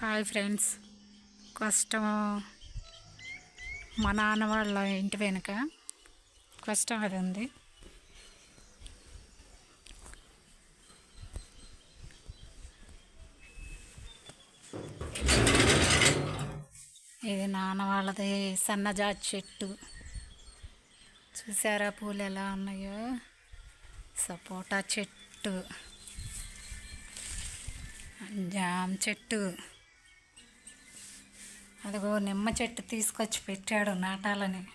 Hi friends. కష్టం మా నాన్న వాళ్ళ ఇంటి వెనుక కష్టం అది ఉంది. ఇది నాన్న వాళ్ళది సన్నజాతి చెట్టు. చూసారా పూలు ఎలా ఉన్నాయో? సపోటా చెట్టు. జామ చెట్టు. అదిగో నిమ్మ చెట్టు తీసుకొచ్చి పెట్టాడు నాటాలని.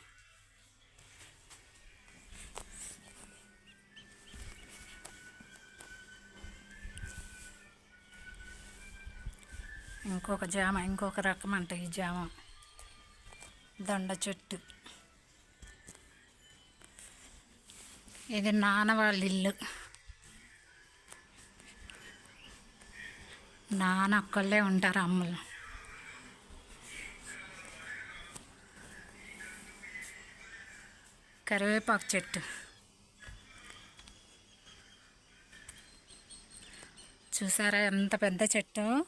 ఇంకొక జామ ఇంకొక రకం అంట ఈ జామ. దొండ చెట్టు. ఇది నాన్న వాళ్ళ ఇల్లు. నాన్న ఒక్కళ్ళే ఉంటారు అమ్మలు. కరివేపాకు చెట్టు. చూసారా ఎంత పెద్ద చెట్టు?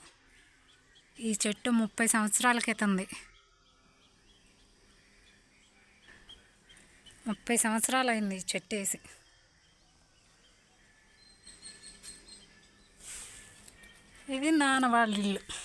ఈ చెట్టు ముప్పై సంవత్సరాల క్రితంది. ముప్పై సంవత్సరాలు అయింది ఈ చెట్టు వేసి. ఇది నాన్న వాళ్ళ ఇల్లు.